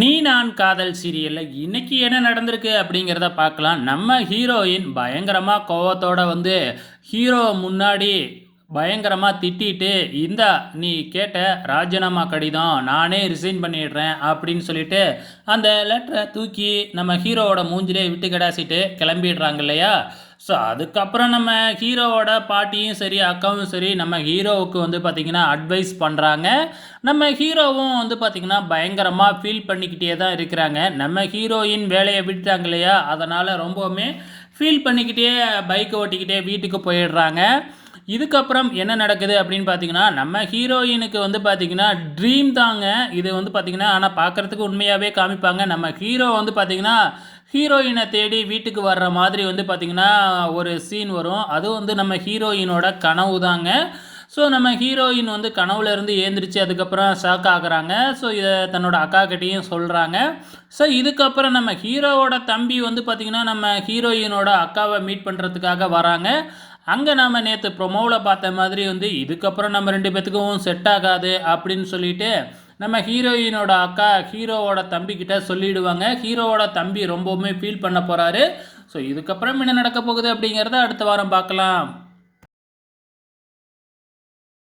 நீ நான் காதல் சீரியலில் இன்னைக்கு என்ன நடந்திருக்கு அப்படிங்கிறத பார்க்கலாம். நம்ம ஹீரோயின் பயங்கரமாக கோவத்தோட வந்து ஹீரோ முன்னாடி பயங்கரமாக திட்டிட்டு இந்தா நீ கேட்ட ராஜினாமா கடிதம் நானே ரிசைன் பண்ணிடுறேன் அப்படின்னு சொல்லிட்டு அந்த லெட்டரை தூக்கி நம்ம ஹீரோவோட மூஞ்சிலே விட்டு கிடாசிட்டு கிளம்பிடுறாங்க இல்லையா? ஸோ அதுக்கப்புறம் நம்ம ஹீரோவோட பாட்டியும் சரி அக்காவும் சரி நம்ம ஹீரோவுக்கு வந்து பார்த்திங்கன்னா அட்வைஸ் பண்ணுறாங்க நம்ம ஹீரோவும் வந்து பார்த்திங்கன்னா பயங்கரமாக ஃபீல் பண்ணிக்கிட்டே தான் இருக்கிறாங்க. நம்ம ஹீரோயின் வேலையை விட்டுட்டாங்க இல்லையா? அதனால் ரொம்பவுமே ஃபீல் பண்ணிக்கிட்டே பைக்கை ஓட்டிக்கிட்டே வீட்டுக்கு போயிடுறாங்க. இதுக்கப்புறம் என்ன நடக்குது அப்படின்னு பார்த்தீங்கன்னா நம்ம ஹீரோயினுக்கு வந்து பார்த்தீங்கன்னா ட்ரீம் தாங்க. இது வந்து பார்த்தீங்கன்னா ஆனால் பார்க்குறதுக்கு உண்மையாகவே காமிப்பாங்க. நம்ம ஹீரோ வந்து பார்த்தீங்கன்னா ஹீரோயினை தேடி வீட்டுக்கு வர்ற மாதிரி வந்து பார்த்திங்கன்னா ஒரு சீன் வரும். அதுவும் வந்து நம்ம ஹீரோயினோட கனவு தாங்க. ஸோ நம்ம ஹீரோயின் வந்து கனவுலேருந்து ஏந்திரிச்சு அதுக்கப்புறம் ஷாக் ஆகுறாங்க. ஸோ இதை தன்னோட அக்கா கிட்டேயும் சொல்கிறாங்க ஸோ இதுக்கப்புறம் நம்ம ஹீரோவோட தம்பி வந்து பார்த்திங்கன்னா நம்ம ஹீரோயினோட அக்காவை மீட் பண்ணுறதுக்காக வராங்க. அங்கே நாம் நேற்று ப்ரொமோவில் பார்த்த மாதிரி வந்து இதுக்கப்புறம் நம்ம ரெண்டு பேத்துக்கும் செட் ஆகாது அப்படின்னு சொல்லிட்டு நம்ம ஹீரோயினோட அக்கா ஹீரோவோட தம்பிக்கிட்ட சொல்லிடுவாங்க. ஹீரோவோட தம்பி ரொம்பவுமே ஃபீல் பண்ண போகிறாரு ஸோ இதுக்கப்புறம் என்ன நடக்க போகுது அப்படிங்கிறத அடுத்த வாரம் பார்க்கலாம்.